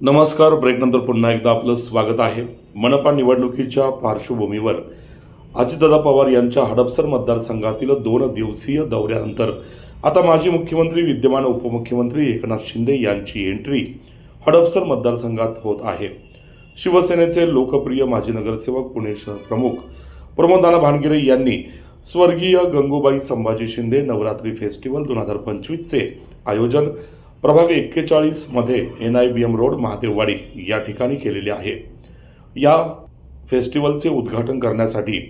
नमस्कार. ब्रेकनंतर पुन्हा एकदा आपलं स्वागत आहे. मनपा निवडणुकीच्या पार्श्वभूमीवर अजितदादा पवार यांच्या हडपसर मतदारसंघातील दोन दिवसीय दौऱ्यानंतर आता माजी मुख्यमंत्री विद्यमान उपमुख्यमंत्री एकनाथ शिंदे यांची एंट्री हडपसर मतदारसंघात होत आहे. शिवसेनेचे लोकप्रिय माजी नगरसेवक पुणे शहर प्रमुख प्रमोदाना भानगिरे यांनी स्वर्गीय गंगूबाई संभाजी शिंदे नवरात्री फेस्टिवल दोन हजार पंचवीसचे आयोजन प्रभाग एक्केचाळीसमध्ये N I B M road Mahadevwadi या ठिकाणी केलेले आहे. या फेस्टिवलचे उद्घाटन करण्यासाठी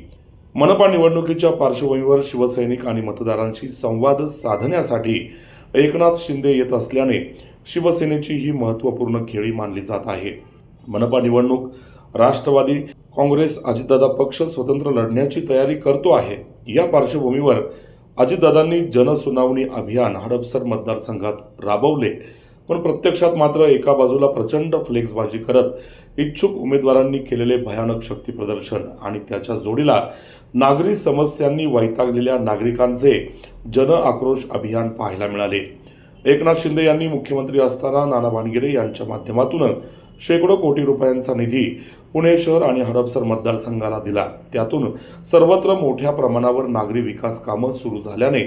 मनपा निवडणुकीच्या पार्श्वभूमीवर शिवसैनिक आणि मतदारांशी संवाद साधण्यासाठी एकनाथ शिंदे येत असल्याने शिवसेनेची ही महत्त्वपूर्ण खेळी मानली जात आहे. मनपा निवडणूक राष्ट्रवादी काँग्रेस अजितदादा पक्ष स्वतंत्र लढण्याची तयारी करतो आहे. या पार्श्वभूमीवर अजितदादांनी जनसुनावणी अभियान हडपसर मतदारसंघात राबवले पण प्रत्यक्षात मात्र एका बाजूला प्रचंड फ्लेक्सबाजी करत इच्छुक उमेदवारांनी केलेले भयानक शक्ती प्रदर्शन आणि त्याच्या जोडीला नागरी समस्यांनी वैतागलेल्या नागरिकांचे जन आक्रोश अभियान पाहायला मिळाले. एकनाथ शिंदे यांनी मुख्यमंत्री असताना नाना भानगिरे यांच्या माध्यमातून शेकडो कोटी रुपयांचा निधी पुणे शहर आणि हडपसर मतदारसंघाला दिला. त्यातून सर्वत्र मोठ्या प्रमाणावर नागरी विकास कामं सुरू झाल्याने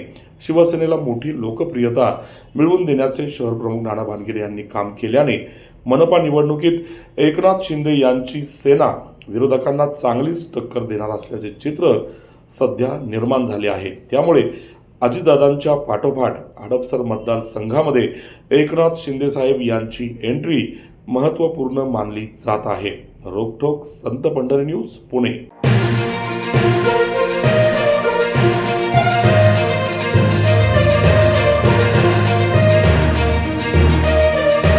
शिवसेनेला मोठी लोकप्रियता मिळवून देण्याचे शहर प्रमुख नाना भानगिरे यांनी काम केल्याने मनपा निवडणुकीत एकनाथ शिंदे यांची सेना विरोधकांना चांगलीच टक्कर देणार असल्याचे चित्र सध्या निर्माण झाले आहे. त्यामुळे अजितदादांच्या पाठोपाठ हडपसर मतदारसंघामध्ये एकनाथ शिंदेसाहेब यांची एंट्री महत्त्वपूर्ण मानली जात आहे. रोखोक संत पंढरी न्यूज पुणे.